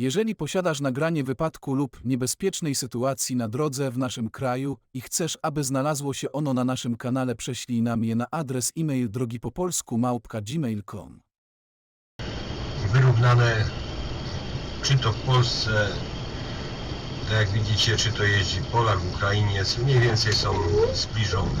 Jeżeli posiadasz nagranie wypadku lub niebezpiecznej sytuacji na drodze w naszym kraju i chcesz, aby znalazło się ono na naszym kanale, prześlij nam je na adres e-mail drogi po polsku małpka gmail.com. wyrównane, czy to w Polsce, tak jak widzicie, czy to jeździ Polak, Ukrainiec, mniej więcej są zbliżone.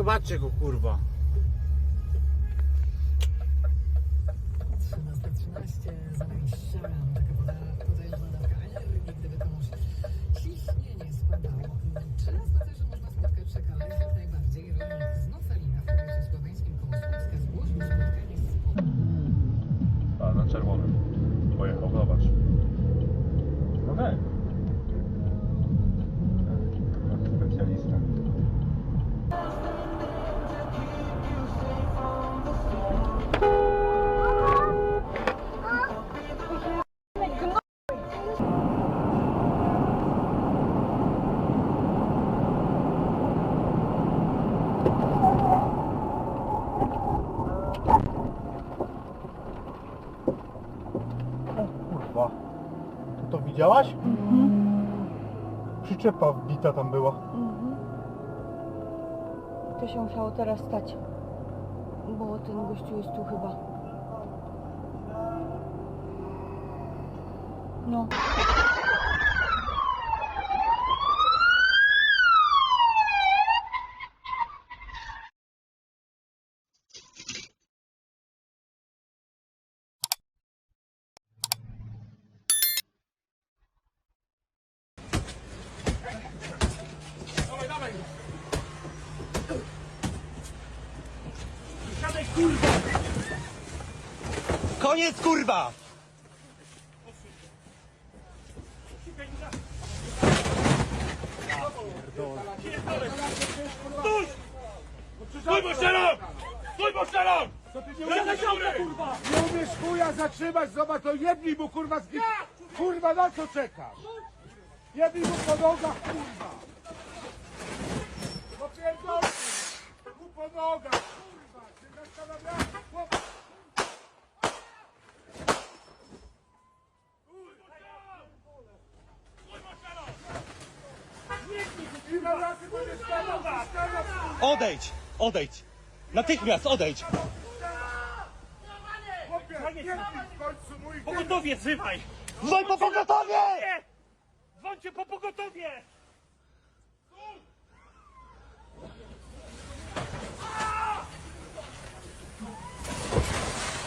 Zobaczcie go, kurwa. 13.13 zawieszałem taka Widziałaś? Przyczepa wbita tam była. Mhm. To się musiało teraz stać. Bo ten gościu jest tu chyba. No. Koniec kurwa! Stój, bo strzelam! Stój, bo strzelam! kurwa! Nie umiesz chuja zatrzymać, zobacz, to jedni mu kurwa z... Kurwa, na co czekasz? Jedni mu po nogach, kurwa! pierdolę! Tu po nogach, kurwa! Się zastanawiałem, chłop- Ile razy będę stanął, stanął, Odejdź! Odejdź! Natychmiast odejdź! mój Pogotowie wzywaj! Dzwoń po pogotowie! Nie! Dzwońcie po pogotowie!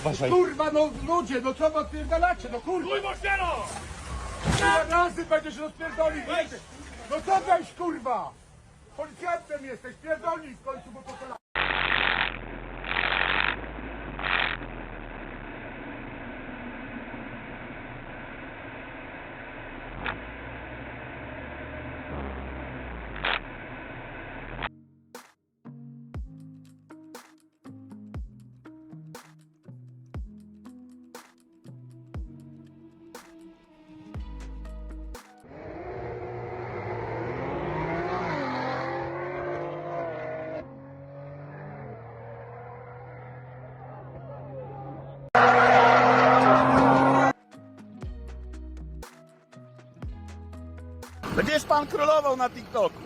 Uważaj. Kurwa, no ludzie, no co wy odpierdalacie, no kurwa! Stój Moszczero! Ile razy będziesz rozpierdolił? No co weź, kurwa! Policjantem jesteś, pierdolnij w końcu, bo Będziesz pan królował na TikToku.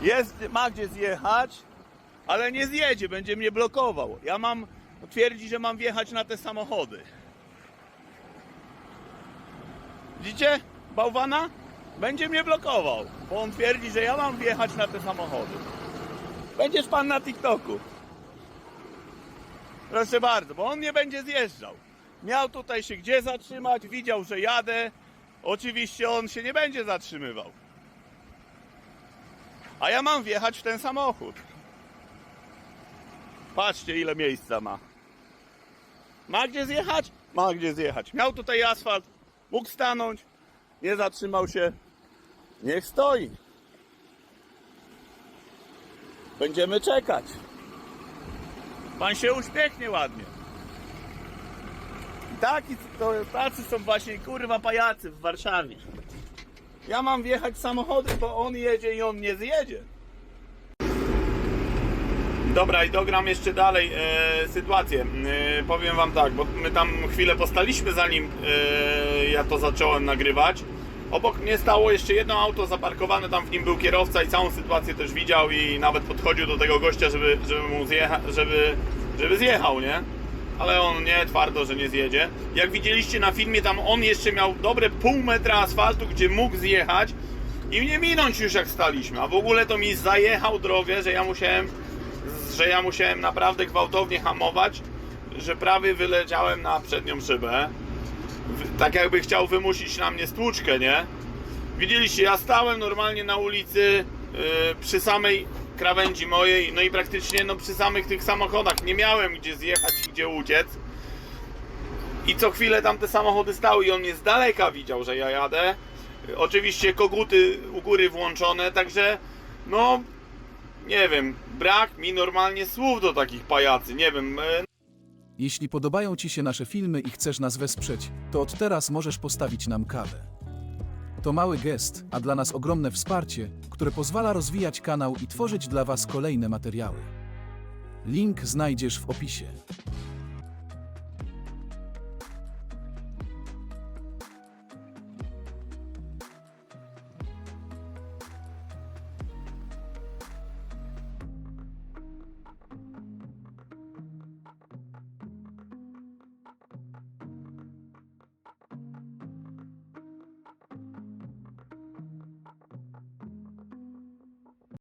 Jest, ma gdzie zjechać, ale nie zjedzie, będzie mnie blokował. Ja mam, twierdzi, że mam wjechać na te samochody. Widzicie? Bałwana? Będzie mnie blokował, bo on twierdzi, że ja mam wjechać na te samochody. Będziesz pan na TikToku. Proszę bardzo, bo on nie będzie zjeżdżał. Miał tutaj się gdzie zatrzymać, widział, że jadę. Oczywiście on się nie będzie zatrzymywał. A ja mam wjechać w ten samochód. Patrzcie, ile miejsca ma. Ma gdzie zjechać? Ma gdzie zjechać. Miał tutaj asfalt, mógł stanąć, nie zatrzymał się. Niech stoi. Będziemy czekać. Pan się uśmiechnie ładnie. Taki to tacy są właśnie kurwa pajacy w Warszawie. Ja mam wjechać samochodem, bo on jedzie i on nie zjedzie. Dobra, i dogram jeszcze dalej e, sytuację. E, powiem wam tak, bo my tam chwilę postaliśmy zanim e, ja to zacząłem nagrywać. Obok mnie stało jeszcze jedno auto zaparkowane, tam w nim był kierowca i całą sytuację też widział i nawet podchodził do tego gościa, żeby, żeby mu zjecha, żeby, żeby zjechał, nie? Ale on nie, twardo, że nie zjedzie. Jak widzieliście na filmie, tam on jeszcze miał dobre pół metra asfaltu, gdzie mógł zjechać i mnie minąć już jak staliśmy. A w ogóle to mi zajechał drogę, że ja musiałem, że ja musiałem naprawdę gwałtownie hamować, że prawie wyleciałem na przednią szybę. Tak jakby chciał wymusić na mnie stłuczkę, nie? Widzieliście, ja stałem normalnie na ulicy yy, przy samej krawędzi mojej, no i praktycznie no, przy samych tych samochodach nie miałem gdzie zjechać i gdzie uciec. I co chwilę tam te samochody stały i on mnie z daleka widział, że ja jadę. Oczywiście koguty u góry włączone, także no nie wiem, brak mi normalnie słów do takich pajacy, nie wiem. e, Jeśli podobają Ci się nasze filmy i chcesz nas wesprzeć, to od teraz możesz postawić nam kawę. To mały gest, a dla nas ogromne wsparcie, które pozwala rozwijać kanał i tworzyć dla Was kolejne materiały. Link znajdziesz w opisie.